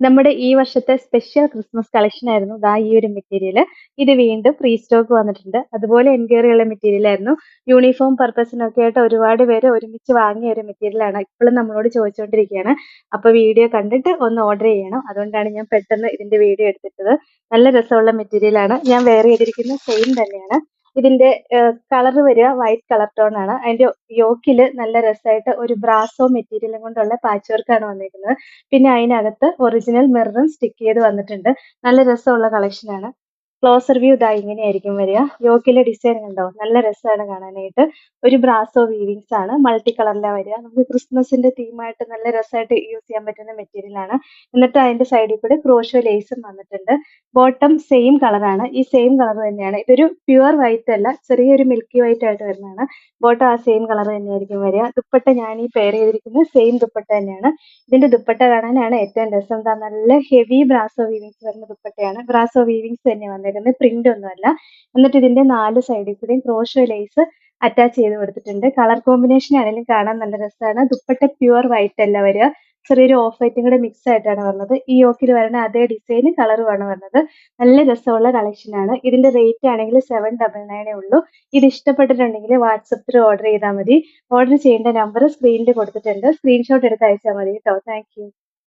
നമ്മുടെ ഈ വർഷത്തെ സ്പെഷ്യൽ ക്രിസ്മസ് കളക്ഷൻ ആയിരുന്നു ദാ ഈ ഒരു മെറ്റീരിയൽ ഇത് വീണ്ടും ഫ്രീ സ്റ്റോക്ക് വന്നിട്ടുണ്ട്. അതുപോലെ എൻക്വയറി ഉള്ള മെറ്റീരിയൽ ആയിരുന്നു. യൂണിഫോം പർപ്പസിനൊക്കെ ആയിട്ട് ഒരുപാട് പേര് ഒരുമിച്ച് വാങ്ങിയ ഒരു മെറ്റീരിയൽ ആണ് ഇപ്പോഴും നമ്മളോട് ചോദിച്ചുകൊണ്ടിരിക്കുകയാണ് അപ്പോൾ വീഡിയോ കണ്ടിട്ട് ഒന്ന് ഓർഡർ ചെയ്യണം. അതുകൊണ്ടാണ് ഞാൻ പെട്ടെന്ന് ഇതിന്റെ വീഡിയോ എടുത്തിട്ടത്. നല്ല രസമുള്ള മെറ്റീരിയൽ ആണ്. ഞാൻ വെയർ ചെയ്തിരിക്കുന്ന സെയിം തന്നെയാണ്. ഇതിന്റെ കളർ വരിക വൈറ്റ് കളർ ടോൺ ആണ്. അതിന്റെ യോക്കിൽ നല്ല രസമായിട്ട് ഒരു ബ്രാസോ മെറ്റീരിയലും കൊണ്ടുള്ള പാച്ച് വർക്ക് ആണ് വന്നിരിക്കുന്നത്. പിന്നെ അതിനകത്ത് ഒറിജിനൽ മിററും സ്റ്റിക്ക് ചെയ്ത് വന്നിട്ടുണ്ട്. നല്ല രസമുള്ള കളക്ഷൻ ആണ്. ക്ലോസർ വ്യൂ ഇതാ ഇങ്ങനെയായിരിക്കും വരിക. യോക്കിലെ ഡിസൈൻ ഉണ്ടോ നല്ല രസമാണ് കാണാനായിട്ട്. ഒരു ബ്രാസോ വീവിങ്സ് ആണ്. മൾട്ടി കളറിലാണ് വരിക. നമുക്ക് ക്രിസ്മസിന്റെ തീമായിട്ട് നല്ല രസമായിട്ട് യൂസ് ചെയ്യാൻ പറ്റുന്ന മെറ്റീരിയൽ ആണ്. എന്നിട്ട് അതിന്റെ സൈഡിൽ കൂടെ ക്രോഷോ ലേസും വന്നിട്ടുണ്ട്. ബോട്ടം സെയിം കളറാണ് ഈ സെയിം കളർ തന്നെയാണ്. ഇതൊരു പ്യുവർ വൈറ്റ് അല്ല. ചെറിയൊരു മിൽക്കി വൈറ്റ് ആയിട്ട് വരുന്നതാണ്. ബോട്ടം ആ സെയിം കളർ തന്നെയായിരിക്കും വരിക. ദുപ്പട്ട ഞാൻ ഈ പെയർ ചെയ്തിരിക്കുന്നത് സെയിം ദുപ്പട്ട തന്നെയാണ്. ഇതിന്റെ ദുപ്പട്ട കാണാനാണ് ഏറ്റവും രസം. എന്താ നല്ല ഹെവി ബ്രാസോ വീവിങ്സ് വരുന്ന ദുപ്പട്ടയാണ്. ബ്രാസോ വീവിങ്സ് തന്നെ വന്നിരിക്കുന്നത് പ്രിന്റ് ഒന്നുമല്ല എന്നിട്ട് ഇതിന്റെ നാല് സൈഡിൽ കൂടെയും ക്രോഷോ ലേസ് അറ്റാച്ച് ചെയ്ത് കൊടുത്തിട്ടുണ്ട്. കളർ കോമ്പിനേഷൻ ആണെങ്കിലും കാണാൻ നല്ല രസമാണ്. ദുപ്പട്ട പ്യുവർ വൈറ്റ് അല്ല വരിക. ചെറിയൊരു ഓഫ് വൈറ്റും കൂടെ മിക്സ് ആയിട്ടാണ് വന്നത്. ഈ യോക്കിൽ വരുന്ന അതേ ഡിസൈൻ കളറുമാണ് വന്നത്. നല്ല രസമുള്ള കളക്ഷൻ ആണ്. ഇതിന്റെ റേറ്റ് ആണെങ്കിൽ സെവൻ ഡബിൾ നയനേ ഉള്ളൂ. ഇത് ഇഷ്ടപ്പെട്ടിട്ടുണ്ടെങ്കിൽ വാട്സപ്പിൽ ഓർഡർ ചെയ്താൽ മതി. ഓർഡർ ചെയ്യേണ്ട നമ്പർ സ്ക്രീനിൽ കൊടുത്തിട്ടുണ്ട്. സ്ക്രീൻഷോട്ട് എടുത്ത് അയച്ചാൽ മതി കേട്ടോ. താങ്ക്